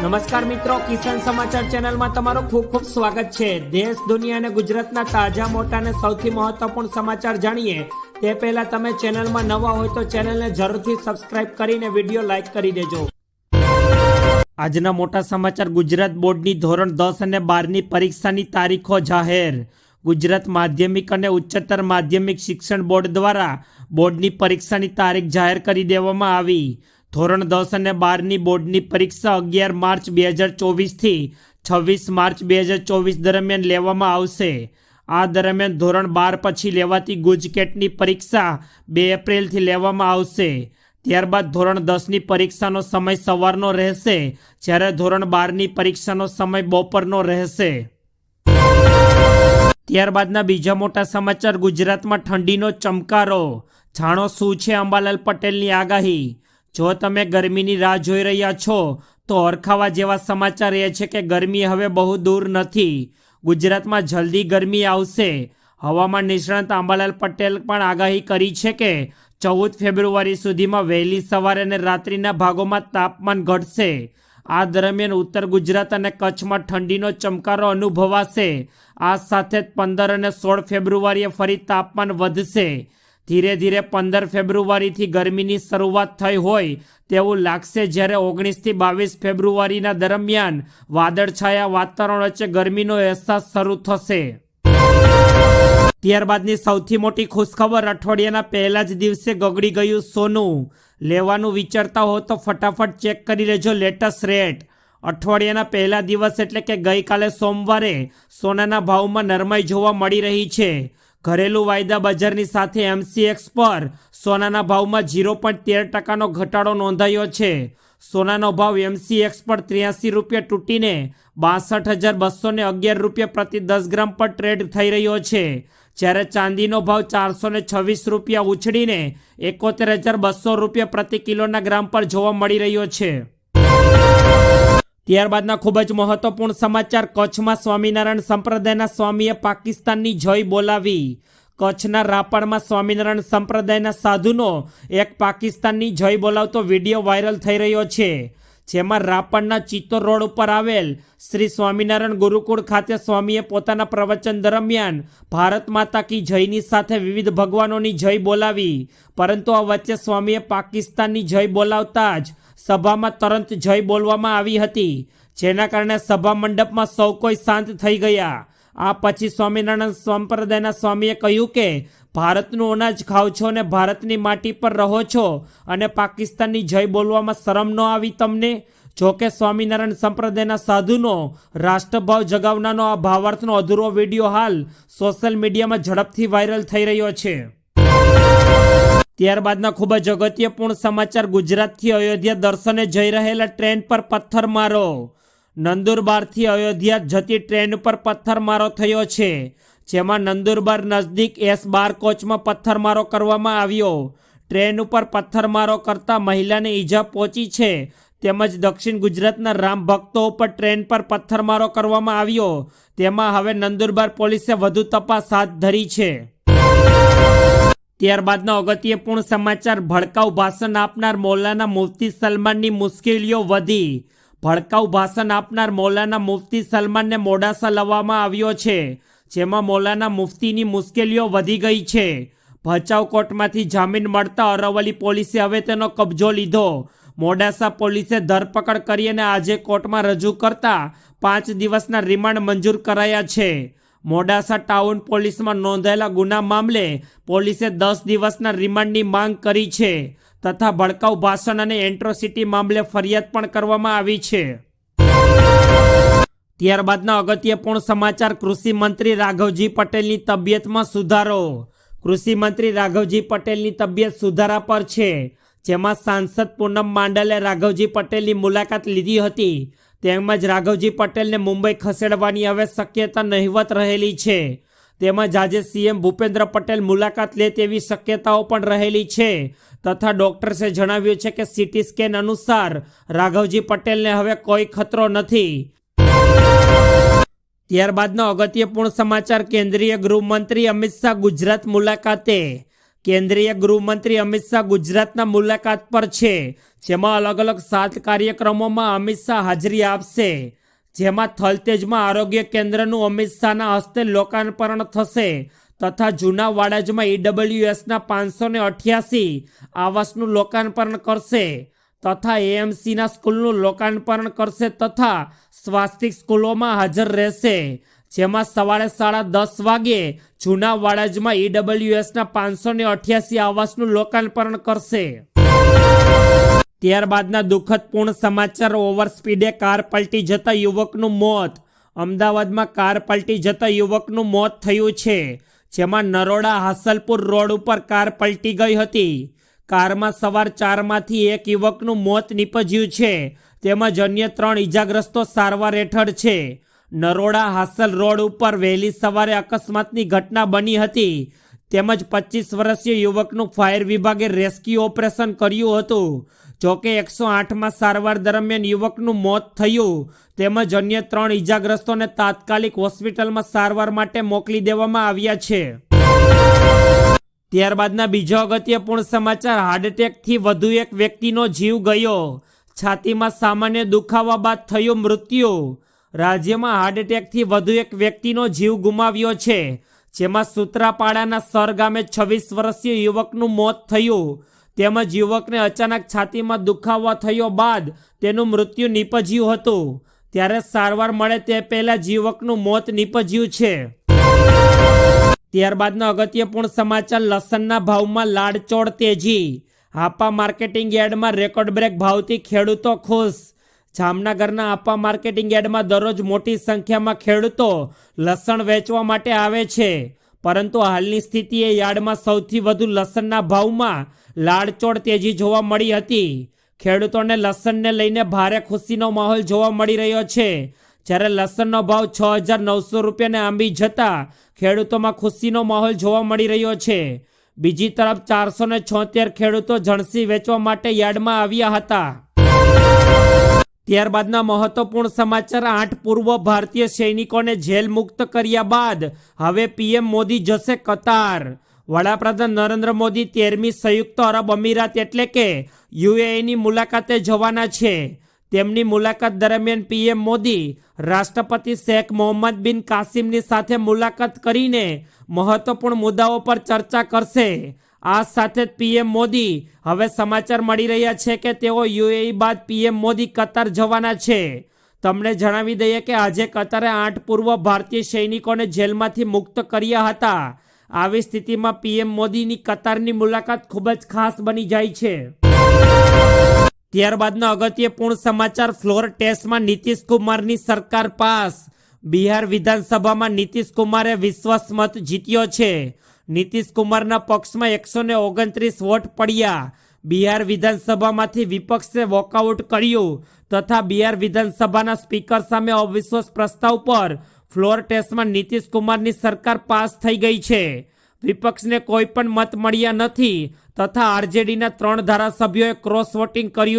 નમસ્કાર મિત્રો, કિસાન સમાચાર ચેનલમાં તમારું ખૂબ ખૂબ સ્વાગત છે. દેશ, દુનિયા અને ગુજરાતના તાજા, મોટા અને સૌથી મહત્વપૂર્ણ સમાચાર જાણીએ. તે પહેલા તમે ચેનલમાં નવા હોય તો ચેનલને જરૂરથી સબસ્ક્રાઇબ કરીને વીડિયો લાઇક કરી દેજો. આજના મોટા સમાચાર, ગુજરાત બોર્ડની ધોરણ દસ અને બારની પરીક્ષાની તારીખો જાહેર. ગુજરાત માધ્યમિક અને ઉચ્ચતર માધ્યમિક શિક્ષણ બોર્ડ દ્વારા બોર્ડની પરીક્ષાની તારીખ જાહેર કરી દેવામાં આવી. ધોરણ દસ અને બારની બોર્ડની પરીક્ષા અગિયાર માર્ચ બે હજાર ચોવીસથી છવ્વીસ માર્ચ બે હજાર ચોવીસ દરમિયાન લેવામાં આવશે. આ દરમિયાન ધોરણ બાર પછી લેવાતી ગુજકેટની પરીક્ષા બે એપ્રિલથી લેવામાં આવશે. ત્યારબાદ ધોરણ દસની પરીક્ષાનો સમય સવારનો રહેશે, જ્યારે ધોરણ બારની પરીક્ષાનો સમય બપોરનો રહેશે. ત્યારબાદના બીજા મોટા સમાચાર ગુજરાતમાં ઠંડીનો ચમકારો. જાણો શું છે અંબાલાલ પટેલની આગાહી? જો તમે ગરમીની રાહ જોઈ રહ્યા છો, તો ઓરખાવા જેવા સમાચાર એ છે કે ગરમી હવે બહુ દૂર નથી. ગુજરાતમાં જલ્દી ગરમી આવશે. હવામાન નિષ્ણાત આંબાલાલ પટેલ પણ આગાહી કરી છે કે ચૌદ ફેબ્રુઆરી સુધીમાં વહેલી સવારે અને રાત્રિના ભાગોમાં તાપમાન ઘટશે. આ દરમિયાન ઉત્તર ગુજરાત અને કચ્છમાં ઠંડીનો ચમકારો અનુભવાશે. આ સાથે જ પંદર અને સોળ ફેબ્રુઆરીએ ફરી તાપમાન વધશે. ધીરે ધીરે પંદર ફેબ્રુઆરીથી ગરમીની શરૂઆત થઈ હોય તેવું લાગશે જ્યારે ઓગણીસથી બાવીસ ફેબ્રુઆરીના દરમિયાન વાદળછાયા વાતાવરણ વચ્ચે ગરમીનો અહેસાસ શરૂ થશે. ત્યારબાદની સૌથી મોટી ખુશખબર અઠવાડિયાના પહેલા જ દિવસે ગગડી ગયું સોનું. લેવાનું વિચારતા હો તો ફટાફટ ચેક કરી લેજો લેટેસ્ટ રેટ. અઠવાડિયાના પહેલા દિવસ એટલે કે ગઈકાલે સોમવારે સોનાના ભાવમાં નરમાઈ જોવા મળી રહી છે. ઘરેલું વાયદા બજારની સાથે એમસીએક્સ પર સોનાના ભાવમાં ઝીરો પોઈન્ટ તેર ટકાનો ઘટાડો નોંધાયો છે. સોનાનો ભાવ એમસીએક્સ પર ત્ર્યાસી રૂપિયા તૂટીને બાસઠ હજાર બસો ને અગિયાર રૂપિયા પ્રતિ દસ ગ્રામ પર ટ્રેડ થઈ રહ્યો છે. જ્યારે ચાંદીનો ભાવ ચારસો ને છવ્વીસ રૂપિયા ઉછળીને એકોતેર હજાર બસો રૂપિયા પ્રતિ કિલોના ગ્રામ પર જોવા મળી રહ્યો છે. ત્યારબાદના ખૂબ જ મહત્વપૂર્ણ સમાચાર કચ્છમાં સ્વામિનારાયણ સંપ્રદાયના સ્વામીએ પાકિસ્તાનની જય બોલાવી. કચ્છના રાપરમાં સ્વામિનારાયણ સંપ્રદાયના સાધુનો એક પાકિસ્તાનની જય બોલાવતો વીડિયો વાયરલ થઈ રહ્યો છે. જેમાં રાપણના ચિત્તોર રોડ ઉપર આવેલ શ્રી સ્વામિનારાયણ ગુરુકુળ ખાતે સ્વામીએ પોતાના પ્રવચન દરમિયાન ભારત માતા કી જયની સાથે વિવિધ ભગવાનોની જય બોલાવી. પરંતુ આ વચ્ચે સ્વામીએ પાકિસ્તાનની જય બોલાવતા જ સભામાં તરત જય બોલવામાં આવી હતી, જેના કારણે સભા મંડપમાં સૌ કોઈ શાંત થઈ ગયા. આ પછી સ્વામિનારાયણ સંપ્રદાયના સ્વામીએ કહ્યું કે, ભારતનું અનાજ ખાવ છો અને ભારતની માટી પર રહો છો અને પાકિસ્તાનની જય બોલવામાં શરમ ન આવી તમને? જો કે સ્વામિનારાયણ સંપ્રદાયના સાધુનો રાષ્ટ્રભાવ જગાવનાનો આ ભાવાર્થનો અધૂરો વીડિયો હાલ સોશિયલ મીડિયામાં ઝડપથી વાયરલ થઈ રહ્યો છે. ત્યારબાદના ખૂબ જ અગત્યપૂર્ણ સમાચાર ગુજરાતથી અયોધ્યા દર્શને જઈ રહેલા ટ્રેન પર પથ્થરમારો નંદુરબારથી અયોધ્યા જતી ટ્રેન પર પથ્થરમારો થયો છે, જેમાં નંદુરબાર નજદીક એસ બાર કોચમાં પથ્થરમારો કરવામાં આવ્યો. ટ્રેન ઉપર પથ્થરમારો કરતા મહિલાને ઈજા પહોંચી છે, તેમજ દક્ષિણ ગુજરાતના રામ ભક્તો ઉપર ટ્રેન પર પથ્થરમારો કરવામાં આવ્યો. તેમાં હવે નંદુરબાર પોલીસે વધુ તપાસ હાથ ધરી છે. ત્યારબાદના અગત્યપૂર્ણ સમાચાર, ભડકાઉ ભાષણ આપનાર મૌલાના મુફતી સલમાનની મુશ્કેલીઓ વધી. ભડકાઉ ભાષણ આપનાર મૌલાના મુફતી સલમાનને મોડાસા લાવવામાં આવ્યો છે, જેમાં મૌલાના મુફતીની મુશ્કેલીઓ વધી ગઈ છે. ભચાઉ કોર્ટમાંથી જામીન મળતા અરવલ્લી પોલીસે હવે તેનો કબજો લીધો. મોડાસા પોલીસે ધરપકડ કરી અને આજે કોર્ટમાં રજૂ કરતા પાંચ દિવસના રિમાન્ડ મંજૂર કરાયા છે. મોડાસા ટાઉન પોલીસમાં નોંધાયેલા ગુના મામલે પોલીસે દસ દિવસના રિમાન્ડની માંગ કરી છે. તથા ભડકાઉ ભાષણ અને એન્ટ્રોસિટી મામલે ફરિયાદ પણ કરવામાં આવી છે. ત્યારબાદના અગત્યપૂર્ણ સમાચાર કૃષિ મંત્રી રાઘવજી પટેલની તબિયતમાં સુધારો. કૃષિ મંત્રી રાઘવજી પટેલની તબિયત સુધારા પર છે, જેમાં સાંસદ પૂનમ માંડલે રાઘવજી પટેલની મુલાકાત લીધી હતી. તેમજ રાઘવજી પટેલને મુંબઈ ખસેડવાની હવે શક્યતા નહિવત રહેલી છે. તેમજ આજે સીએમ ભૂપેન્દ્ર પટેલ મુલાકાત લે તેવી શક્યતાઓ પણ રહેલી છે. તથા ડોક્ટર્સે જણાવ્યું છે કે સીટી સ્કેન અનુસાર રાઘવજી પટેલને હવે કોઈ ખતરો નથી. ત્યારબાદનો અગત્યપૂર્ણ સમાચાર કેન્દ્રીય ગૃહમંત્રી અમિત શાહ ગુજરાત મુલાકાતે. કેન્દ્રીય ગૃહમંત્રી અમિત શાહ ગુજરાતના મુલાકાત પર છે, જેમાં અલગ અલગ સાત કાર્યક્રમોમાં અમિત શાહ હાજરી આપશે. જેમાં થલતેજમાં આરોગ્ય કેન્દ્રનું અમિત શાહના હસ્તે લોકાર્પણ થશે તથા જૂના વાડાજમાં ઈડબ્લ્યુએસના પાંચસો ને અઠ્યાસી આવાસનું લોકાર્પણ કરશે તથા એએમસીના સ્કૂલનું લોકાર્પણ કરશે તથા સ્વાસ્તિક સ્કૂલોમાં હાજર રહેશે. જેમાં સવારે સાડા દસ વાગે જૂના વાડજમાં ઈડબ્લ્યુએસના પાંચસો ને અઠ્યાસી આવાસનું લોકાર્પણ કરશે. ત્યારબાદના દુઃખદપૂર્ણ સમાચાર ઓવર સ્પીડે કાર પલટી જતા યુવકનું મોત. અમદાવાદમાં કાર પલટી જતા યુવકનું મોત થયું છે, જેમાં નરોડા હાસલપુર રોડ ઉપર કાર પલટી ગઈ હતી. કારમાં સવાર ચારમાંથી એક યુવકનું મોત નીપજ્યું છે, તેમજ અન્ય ત્રણ ઈજાગ્રસ્તો સારવાર હેઠળ છે. નરોડા હાસલ રોડ ઉપર વહેલી સવારે અકસ્માતની ઘટના બની હતી, તેમજ પચીસ વર્ષીય યુવકનું ફાયર વિભાગે રેસ્ક્યુ ઓપરેશન કર્યું હતું. જોકે એકસો આઠમાં સારવાર દરમિયાન યુવકનું મોત થયું. તેમજ અન્ય ત્રણ ઈજાગ્રસ્તોને તાત્કાલિક હોસ્પિટલમાં સારવાર માટે મોકલી દેવામાં આવ્યા છે. ત્યારબાદના બીજો અગત્યપૂર્ણ સમાચાર હાર્ટએટેકથી વધુ એક વ્યક્તિનો જીવ ગયો. છાતીમાં સામાન્ય દુખાવા બાદ થયું મૃત્યુ. રાજ્યમાં હાર્ટએટેકથી વધુ એક વ્યક્તિનો જીવ ગુમાવ્યો છે, જેમાં સૂત્રાપાડાના સર ગામે છવ્વીસ વર્ષીય યુવકનું મોત થયું. તેમજ યુવકને અચાનક છાતીમાં દુખાવો થયો બાદ તેનું મૃત્યુ નીપજ્યું હતું. ત્યારે સારવાર મળે તે પહેલાં જીવકનું મોત નીપજ્યું છે. ત્યારબાદના અગત્યપૂર્ણ સમાચાર, લસણના ભાવમાં લાડચોળ તેજી. આપા માર્કેટિંગ યાર્ડમાં રેકોર્ડ બ્રેક, ભાવથી ખેડૂતો ખુશ. જામનગરના આપા માર્કેટિંગ યાર્ડમાં દરરોજ મોટી સંખ્યામાં ખેડૂતો લસણ વેચવા માટે આવે છે. પરંતુ હાલની સ્થિતિએ યાર્ડમાં સૌથી વધુ લસણના ભાવમાં લાડચોળ તેજી જોવા મળી હતી. ખેડૂતોને લસણને લઈને ભારે ખુશીનો માહોલ જોવા મળી રહ્યો છે. જ્યારે લસણનો ભાવ છ હજાર નવસો રૂપિયાને આંબી જતા ખેડૂતોમાં ખુશીનો માહોલ જોવા મળી રહ્યો છે. બીજી તરફ ચારસો ને ખેડૂતો જણસી વેચવા માટે યાર્ડમાં આવ્યા હતા. ત્યારબાદના મહત્વપૂર્ણ સમાચાર, આઠ પૂર્વ ભારતીય સૈનિકોને જેલ મુક્ત કર્યા બાદ હવે પીએમ મોદી જશે કતાર. વડાપ્રધાન નરેન્દ્ર મોદી તેરમી સંયુક્ત અરબ અમીરાત એટલે કે યુએઈની મુલાકાતે જવાના છે. તેમની મુલાકાત દરમિયાન પીએમ મોદી રાષ્ટ્રપતિ શેખ મોહમ્મદ બિન કાસિમની સાથે મુલાકાત કરીને મહત્વપૂર્ણ મુદ્દાઓ પર ચર્ચા કરશે. આ સાથે જ પીએમ મોદી હવે સમાચાર મળી રહ્યા છે કે તેઓ યુએઈ બાદ પીએમ મોદી કતાર જવાના છે. તમને જણાવી દઈએ કે આજે કતારે આઠ પૂર્વ ભારતીય સૈનિકોને જેલમાંથી મુક્ત કર્યા હતા. આવી સ્થિતિમાં પીએમ મોદીની કતારની મુલાકાત ખૂબ જ ખાસ બની જાય છે. ત્યારબાદના અગત્યપૂર્ણ સમાચાર ફ્લોર ટેસ્ટમાં નીતિશ કુમારની સરકાર પાસ. બિહાર વિધાનસભામાં નીતિશ કુમારે વિશ્વાસ મત જીત્યો છે. નીતિશ કુમારના પક્ષમાં એકસો ને ઓગણત્રીસ વોટ પડ્યા. બિહાર વિધાનસભામાંથી વિપક્ષે વોકઆઉટ કર્યું તથા બિહાર વિધાનસભાના સ્પીકર સામે અવિશ્વાસ પ્રસ્તાવ પર ફ્લોર ટેસ્ટમાં નીતિશ કુમારની સરકાર પાસ થઈ ગઈ છે. વિપક્ષને કોઈ પણ મત મળ્યા નથી તથા આરજેડીના ત્રણ ધારાસભ્યોએ ક્રોસ વોટિંગ કર્યું